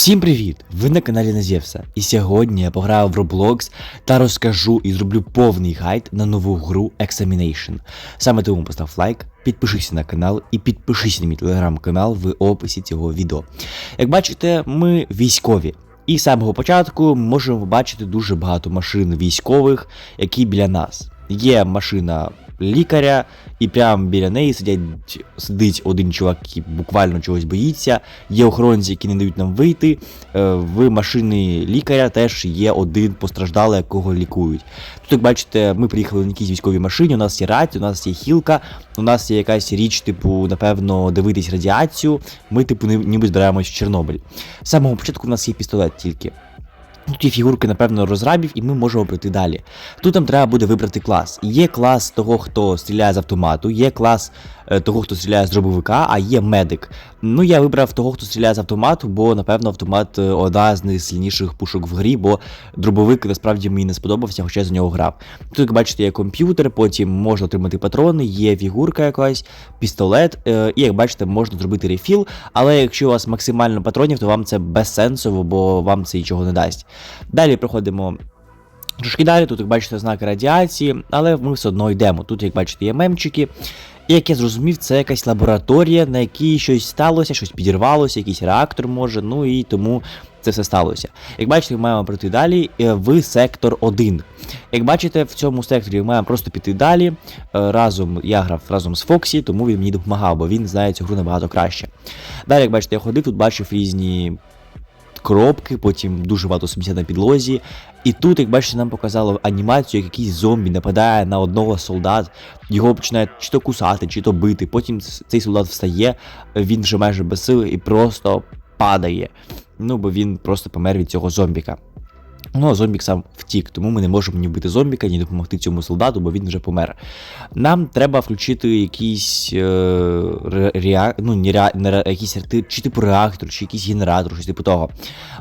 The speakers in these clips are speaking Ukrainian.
Всім привіт! Ви на каналі Назєвса. І сьогодні я пограю в Roblox та розкажу і зроблю повний гайд на нову гру Examination. Саме тому постав лайк, підпишися на канал і підпишися на мій телеграм-канал в описі цього відео. Як бачите, ми військові. І з самого початку можемо побачити дуже багато машин військових, які біля нас. Є машина лікаря, і прямо біля неї сидять, сидить один чувак, який буквально чогось боїться. Є охоронці, які не дають нам вийти. Е, В машини лікаря теж є один постраждалий, якого лікують. Тут, як бачите, ми приїхали на якійсь військовій машині, у нас є рація, у нас є хілка, у нас є якась річ, типу, напевно, дивитись радіацію. Ми, типу, ні- ніби збираємось в Чорнобиль. З самого початку у нас є пістолет тільки. Тут є фігурки, напевно, розрабів, і ми можемо пройти далі. Тут нам треба буде вибрати клас. Є клас того, хто стріляє з автомату, є клас е, того, хто стріляє з дробовика, а є медик. Ну, я вибрав того, хто стріляє з автомату, бо, напевно, автомат е, одна з найсильніших пушок в грі, бо дробовик насправді мені не сподобався, хоча я за нього грав. Тут, як бачите, є комп'ютер, потім можна отримати патрони, є фігурка якась, пістолет, е, і як бачите, можна зробити рефіл. Але якщо у вас максимально патронів, то вам це безсенсово, бо вам це нічого не дасть. Далі проходимо. Трошки далі, тут, як бачите, знаки радіації, але ми все одно йдемо. Тут, як бачите, є мемчики. І як я зрозумів, це якась лабораторія, на якій щось сталося, щось підірвалося, якийсь реактор може, ну і тому це все сталося. Як бачите, ми маємо пройти далі е, в сектор 1. Як бачите, в цьому секторі ми маємо просто піти далі. Е, Разом я грав разом з Фоксі, тому він мені допомагав, бо він знає цю гру набагато краще. Далі, як бачите, я ходив, тут бачив різні коробки, потім дуже багато сміття на підлозі. І тут, як бачите, нам показали анімацію, як якийсь зомбі нападає на одного солдат, його починає чи то кусати, чи то бити. Потім цей солдат встає, він вже майже без сили і просто падає. Ну, бо він просто помер від цього зомбіка. Ну, а зомбік сам втік, тому ми не можемо ні вбити зомбіка, ні допомогти цьому солдату, бо він вже помер. Нам треба включити якийсь е, ре, реак... ну, не ре, не ре, якийсь чи типу реактор, чи якийсь генератор, щось типу того.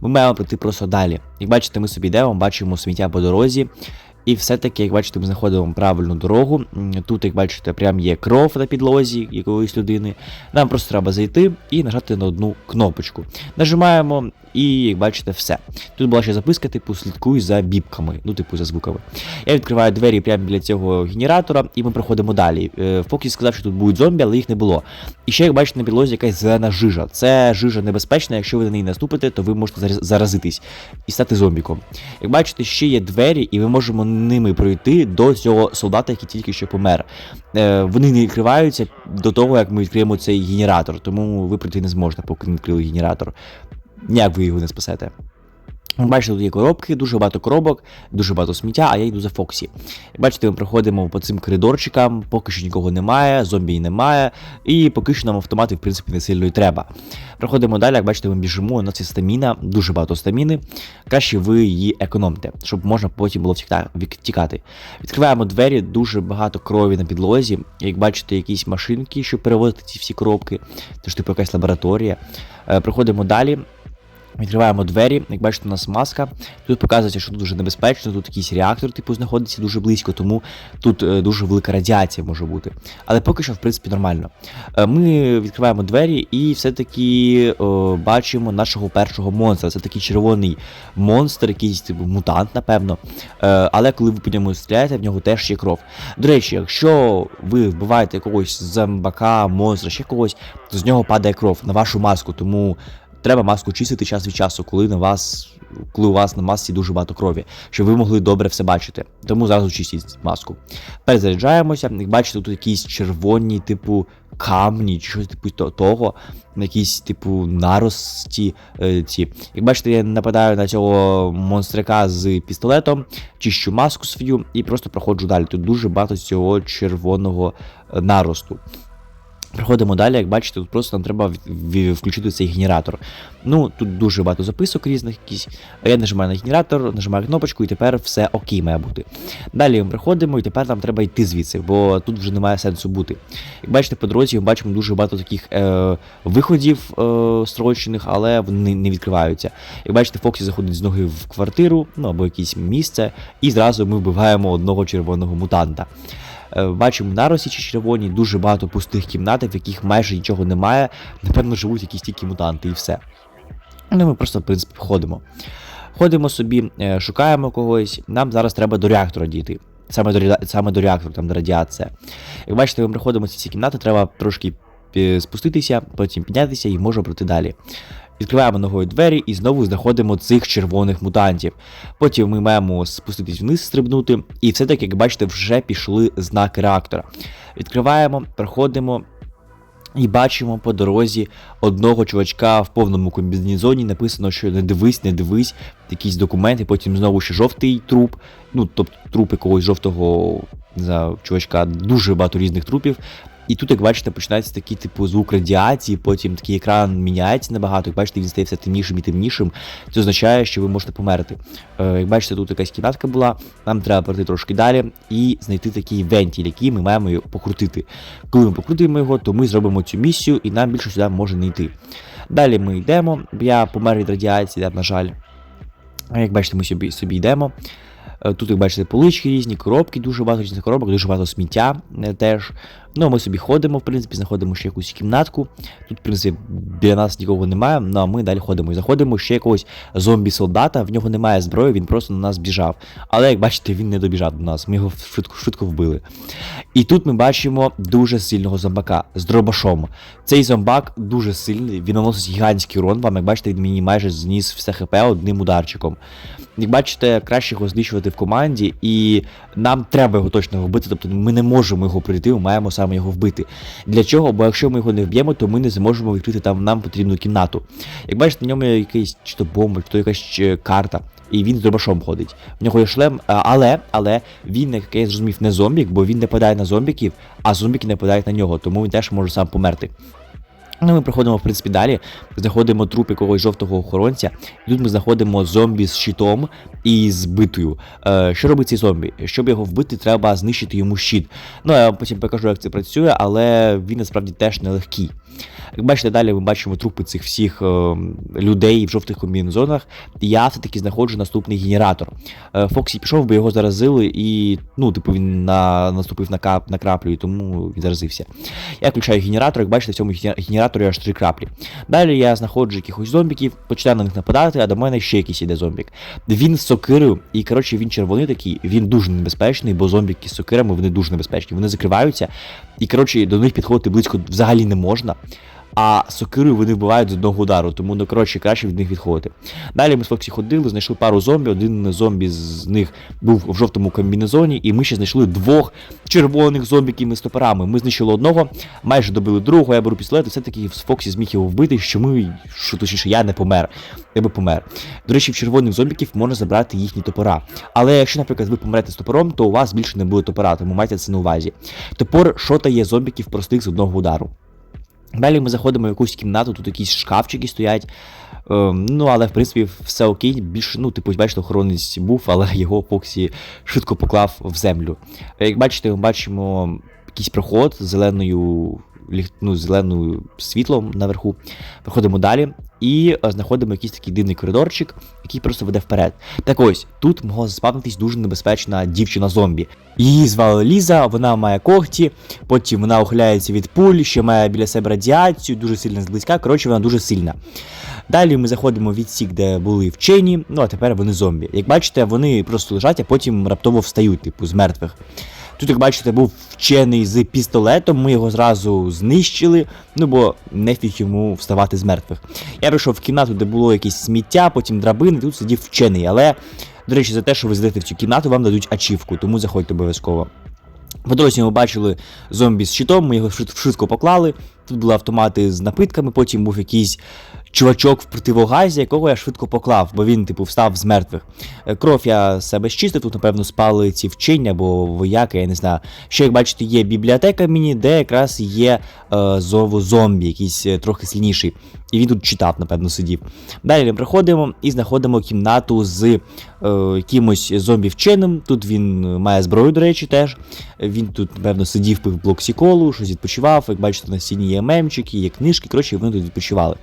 Ми маємо пройти просто далі. Як бачите, ми собі йдемо, бачимо сміття по дорозі. І все-таки, як бачите, ми знаходимо правильну дорогу. Тут, як бачите, прям є кров на підлозі якоїсь людини. Нам просто треба зайти і нажати на одну кнопочку. Нажимаємо, і як бачите, все. Тут була ще записка, типу, слідкуй за біпками, ну, типу, за звуками. Я відкриваю двері прямо біля цього генератора, і ми проходимо далі. Е, Фоксі сказав, що тут будуть зомбі, але їх не було. І ще, як бачите, на підлозі якась зелена жижа. Це жижа небезпечна, якщо ви на неї наступите, то ви можете заразитись і стати зомбіком. Як бачите, ще є двері, і ми можемо ними пройти до цього солдата, який тільки що помер. Е, вони не відкриваються до того, як ми відкриємо цей генератор, тому ви пройти не зможете, поки не відкрили генератор. Ніяк ви його не спасете. Бачите, тут є коробки, дуже багато коробок, дуже багато сміття, а я йду за Фоксі. Бачите, ми проходимо по цим коридорчикам, поки що нікого немає, зомбі немає, і поки що нам автомати, в принципі, не сильно і треба. Проходимо далі, як бачите, ми біжимо, у нас є стаміна, дуже багато стаміни. Краще ви її економте, щоб можна потім було втікати. Відкриваємо двері, дуже багато крові на підлозі. Як бачите, якісь машинки, щоб перевозити ці всі коробки. Це ж типу якась лабораторія. Е, Проходимо далі. Відкриваємо двері, як бачите, у нас маска. Тут показується, що тут дуже небезпечно, тут якийсь реактор, типу, знаходиться дуже близько, тому тут е, дуже велика радіація може бути. Але поки що, в принципі, нормально. Е, ми відкриваємо двері і все-таки бачимо нашого першого монстра. Це такий червоний монстр, якийсь типу мутант, напевно. Е, але коли ви по ньому стріляєте, в нього теж є кров. До речі, якщо ви вбиваєте якогось зомбака, монстра, ще когось, то з нього падає кров на вашу маску, тому треба маску чистити час від часу, коли на вас, коли у вас на масці дуже багато крові, щоб ви могли добре все бачити. Тому зразу чистіть маску. Перезаряджаємося, як бачите, тут якісь червоні, типу, камні, чи щось типу то- того, якісь, типу, нарості. Е, ці. Як бачите, я нападаю на цього монстрика з пістолетом, чищу маску свою і просто проходжу далі. Тут дуже багато цього червоного е, наросту. Проходимо далі, як бачите, тут просто нам треба включити цей генератор. Ну, тут дуже багато записок різних якісь. Я нажимаю на генератор, нажимаю кнопочку, і тепер все окей має бути. Далі ми приходимо, і тепер нам треба йти звідси, бо тут вже немає сенсу бути. Як бачите, по дорозі ми бачимо дуже багато таких е, виходів е, строчених, але вони не відкриваються. Як бачите, Фоксі заходить з ноги в квартиру, ну або якесь місце, і зразу ми вбиваємо одного червоного мутанта. Е, Бачимо наросі чи червоні, дуже багато пустих кімнат, в яких майже нічого немає. Напевно, живуть якісь тільки мутанти і все. Ну, ми просто, в принципі, ходимо. Ходимо собі, е, шукаємо когось. Нам зараз треба до реактора дійти. Саме до, саме до реактора, там де радіація. Як бачите, ми приходимо в ці кімнати, треба трошки е, спуститися, потім піднятися і можемо пройти далі. Відкриваємо ногою двері і знову знаходимо цих червоних мутантів. Потім ми маємо спуститись вниз, стрибнути, і все-таки, як бачите, вже пішли знаки реактора. Відкриваємо, проходимо. І бачимо по дорозі одного чувачка в повному комбінезоні. Написано, що не дивись, не дивись, якісь документи, потім знову ще жовтий труп. Ну, тобто труп якогось жовтого не знаю, чувачка, дуже багато різних трупів. І тут, як бачите, починається такий типу звук радіації, потім такий екран міняється набагато. Як бачите, він стає все темнішим і темнішим. Це означає, що ви можете померти. Е, як бачите, тут якась кімнатка була, нам треба пройти трошки далі і знайти такий вентіль, який ми маємо його покрутити. Коли ми покрутимо його, то ми зробимо цю місію і нам більше сюди може не йти. Далі ми йдемо. Я помер від радіації, на жаль. Як бачите, ми собі, собі йдемо. Е, Тут, як бачите, полички різні, коробки, дуже багато різних коробок, дуже багато сміття е, теж. Ну, ми собі ходимо, в принципі, знаходимо ще якусь кімнатку. Тут, в принципі, біля нас нікого немає, ну а ми далі ходимо. І заходимо ще якогось зомбі-солдата, в нього немає зброї, він просто на нас біжав. Але, як бачите, він не добіжав до нас, ми його швидко, швидко вбили. І тут ми бачимо дуже сильного зомбака з дробашом. Цей зомбак дуже сильний, він наносить гігантський урон. Вам, як бачите, він мені майже зніс все хп одним ударчиком. Як бачите, краще його знищувати в команді, і нам треба його точно вбити, тобто ми не можемо його прийти, ми маємо саме його вбити. Для чого? Бо якщо ми його не вб'ємо, то ми не зможемо відкрити там нам потрібну кімнату. Як бачите, на ньому є якийсь чи то бомба, чи то якась е, карта. І він з дробашом ходить. В нього є шлем, але, але він, як я зрозумів, не зомбік, бо він не падає на зомбіків, а зомбіки не падають на нього, тому він теж може сам померти. Ну, ми проходимо, в принципі, далі. Знаходимо труп якогось жовтого охоронця. І тут ми знаходимо зомбі з щитом і з битою. Е, що робить цей зомбі? Щоб його вбити, треба знищити йому щит. Ну, я вам потім покажу, як це працює, але він насправді теж нелегкий. Як бачите, далі ми бачимо трупи цих всіх е, людей в жовтих комбінезонах. Я все-таки знаходжу наступний генератор. Е, Фоксі пішов, бо його заразили, і, ну, типу, він на, наступив на, кап, на краплю, і тому він заразився. Я включаю генератор, як бачите, в цьому генераторі аж три краплі. Далі я знаходжу якихось зомбіків, починаю на них нападати, а до мене ще якийсь іде зомбік. Він з сокирою, і коротше він червоний такий, він дуже небезпечний, бо зомбіки з сокирами вони дуже небезпечні. Вони закриваються, і коротше до них підходити близько взагалі не можна. А сокирою вони вбивають з одного удару, тому ну коротше краще від них відходити. Далі ми з Фоксі ходили, знайшли пару зомбі. Один зомбі з них був в жовтому комбінезоні, і ми ще знайшли двох червоних зомбіків із топорами. Ми знищили одного, майже добили другого. Я беру пістолет, і все-таки з Фоксі зміг його вбити, що ми, що точніше, я не помер. Я би помер. До речі, в червоних зомбіків можна забрати їхні топора. Але якщо, наприклад, ви помрете з топором, то у вас більше не буде топора, тому майте це на увазі. Топор шотає зомбіків простих з одного удару. Далі ми заходимо в якусь кімнату, тут якісь шкафчики стоять. Ем, ну, але в принципі все окей. Більше, ну, типу, бачите, охоронець був, але його Фоксі швидко поклав в землю. Як бачите, ми бачимо якийсь проход з зеленою, ну, зеленою світлом наверху. Проходимо далі і е, знаходимо якийсь такий дивний коридорчик, який просто веде вперед. Так ось, тут могла заспавнитись дуже небезпечна дівчина-зомбі. Її звали Ліза, вона має когті, потім вона ухиляється від пуль, ще має біля себе радіацію, дуже сильно зблизька. Коротше, вона дуже сильна. Далі ми заходимо в відсік, де були вчені, ну а тепер вони зомбі. Як бачите, вони просто лежать, а потім раптово встають, типу, з мертвих. Тут, як бачите, був вчений з пістолетом, ми його зразу знищили, ну бо нефіг йому вставати з мертвих. Я прийшов в кімнату, де було якесь сміття, потім драбини, тут сидів вчений. Але, до речі, за те, що ви зайдете в цю кімнату, вам дадуть ачівку, тому заходьте обов'язково. По дорозі ми бачили зомбі з щитом, ми його швидко поклали. Тут були автомати з напитками, потім був якийсь чувачок в противогазі, якого я швидко поклав, бо він, типу, встав з мертвих. Е, Кров я себе щистив, тут, напевно, спали ці вчення або вояки, я не знаю. Ще, як бачите, є бібліотека міні, де якраз є е, зову зомбі, якийсь е, трохи сильніший. І він тут читав, напевно, сидів. Далі ми приходимо і знаходимо кімнату з е, якимось зомбі вченим. Тут він е, має зброю, до речі, теж. Він тут, напевно, сидів, пив блоксіколу, щось відпочивав. Як бачите, на стіні є мемчики, є книжки, коротше, вони тут відпочивали.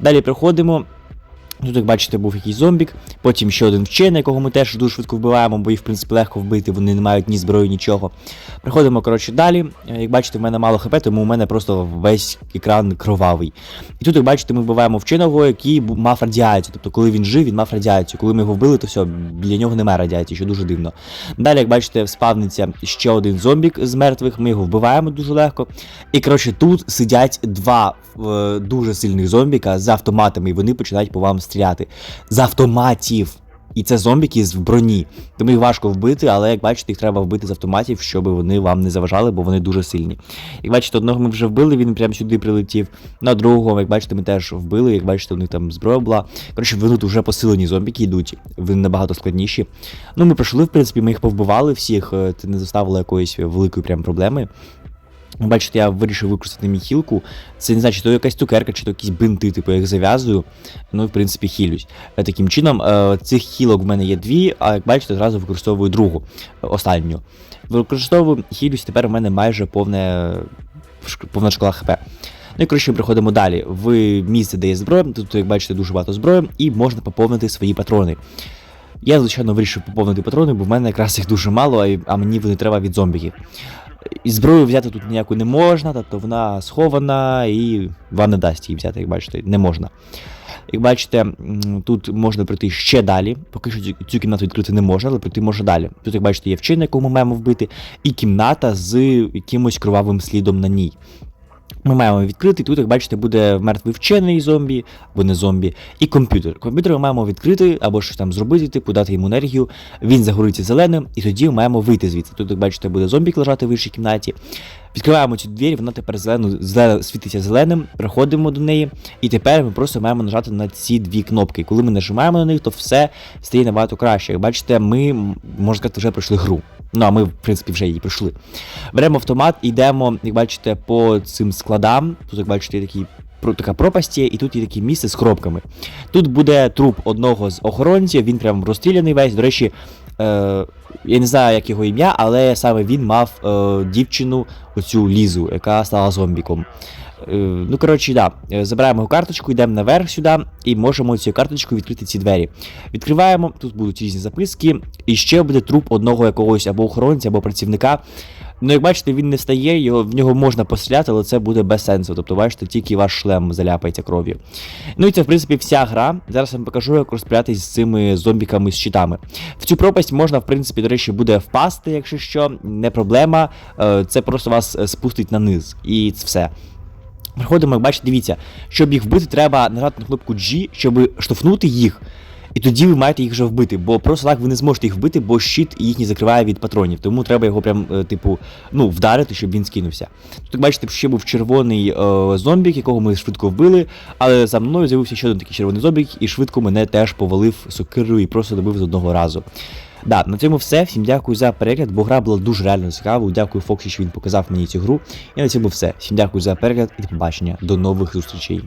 Далі приходимо. Тут, як бачите, був якийсь зомбік, потім ще один вчений, якого ми теж дуже швидко вбиваємо, бо їх, в принципі, легко вбити, вони не мають ні зброї, нічого. Приходимо, коротше, далі. Е, Як бачите, в мене мало хп, тому у мене просто весь екран кровавий. І тут, як бачите, ми вбиваємо вченого, який мав радіацію. Тобто, коли він жив, він мав радіацію. Коли ми його вбили, то все, біля нього немає радіації, що дуже дивно. Далі, як бачите, спавниться ще один зомбік з мертвих, ми його вбиваємо дуже легко. І коротше, тут сидять два е, дуже сильних зомбіка з автоматами, і вони починають по вам стріляти. З автоматів. І це зомбіки з броні. Тому їх важко вбити, але як бачите, їх треба вбити з автоматів, щоб вони вам не заважали, бо вони дуже сильні. Як бачите, одного ми вже вбили, він прямо сюди прилетів. На другого, як бачите, ми теж вбили. Як бачите, у них там зброя була. Коротше, вони тут вже посилені зомбіки йдуть, вони набагато складніші. Ну, ми пройшли, в принципі, ми їх повбивали всіх, е, це не заставило якоїсь великої прям проблеми. Ви Бачите, я вирішив використати міхілку. Це не знаю, чи то якась цукерка, чи то якісь бинти, типу, я їх зав'язую. Ну, в принципі, хілюсь. Е, Таким чином, е, цих хілок в мене є дві, а як бачите, одразу використовую другу, е, останню. Використовую хілюсь, тепер в мене майже повне, повна шкала хп. Ну і коротше, приходимо далі. В місце, де є зброя, тут, як бачите, дуже багато зброї, і можна поповнити свої патрони. Я, звичайно, вирішив поповнити патрони, бо в мене якраз їх дуже мало, а мені вони треба від зомбіків. І зброю взяти тут ніяку не можна, тобто вона схована і вам не дасть її взяти, як бачите, не можна. Як бачите, тут можна пройти ще далі. Поки що цю- кімнату відкрити не можна, але пройти можна далі. Тут, як бачите, є вчинник, якого ми маємо вбити, і кімната з якимось кровавим слідом на ній. Ми маємо відкрити, і тут, як бачите, буде мертвий вчений зомбі, або не зомбі, і комп'ютер. Комп'ютер ми маємо відкрити або щось там зробити, типу дати йому енергію. Він загориться зеленим, і тоді ми маємо вийти звідси. Тут, як бачите, буде зомбік лежати в іншій кімнаті. Відкриваємо цю двері, вона тепер зелено, зелено світиться зеленим, приходимо до неї, і тепер ми просто маємо нажати на ці дві кнопки. Коли ми нажимаємо на них, то все стає набагато краще. Як бачите, ми, можна сказати, вже пройшли гру. Ну, а ми, в принципі, вже її пройшли. Беремо автомат, йдемо, як бачите, по цим складам. Тут, як бачите, є про- Така пропасть є, і тут є таке місце з коробками. Тут буде труп одного з охоронців, він прям розстріляний весь. До речі, е, я не знаю, як його ім'я, але саме він мав е, дівчину, оцю лізу, яка стала зомбіком. Е, ну, коротше, да. Е, Забираємо його карточку, йдемо наверх сюди і можемо цією карточкою відкрити ці двері. Відкриваємо, тут будуть різні записки, і ще буде труп одного якогось або охоронця, або працівника. Ну, як бачите, він не встає, його, в нього можна постріляти, але це буде без сенсу. Тобто, бачите, тільки ваш шлем заляпається кров'ю. Ну і це, в принципі, вся гра. Зараз я вам покажу, як розправлятись з цими зомбіками з щитами. В цю пропасть можна, в принципі, до речі, буде впасти, якщо що, не проблема. Е, Це просто вас е, спустить на низ. І це все. Приходимо, як бачите, дивіться, щоб їх вбити, треба нажати на кнопку G, щоб штовхнути їх. І тоді ви маєте їх вже вбити, бо просто так ви не зможете їх вбити, бо щит їхній закриває від патронів. Тому треба його прям, е, типу, ну, вдарити, щоб він скинувся. Тут, бачите, ще був червоний е, зомбік, якого ми швидко вбили, але за мною з'явився ще один такий червоний зомбік, і швидко мене теж повалив сокирою і просто добив з одного разу. Да, на цьому все. Всім дякую за перегляд, бо гра була дуже реально цікавою. Дякую Фоксі, що він показав мені цю гру. І на цьому все. Всім дякую за перегляд і до побачення. До нових зустрічей.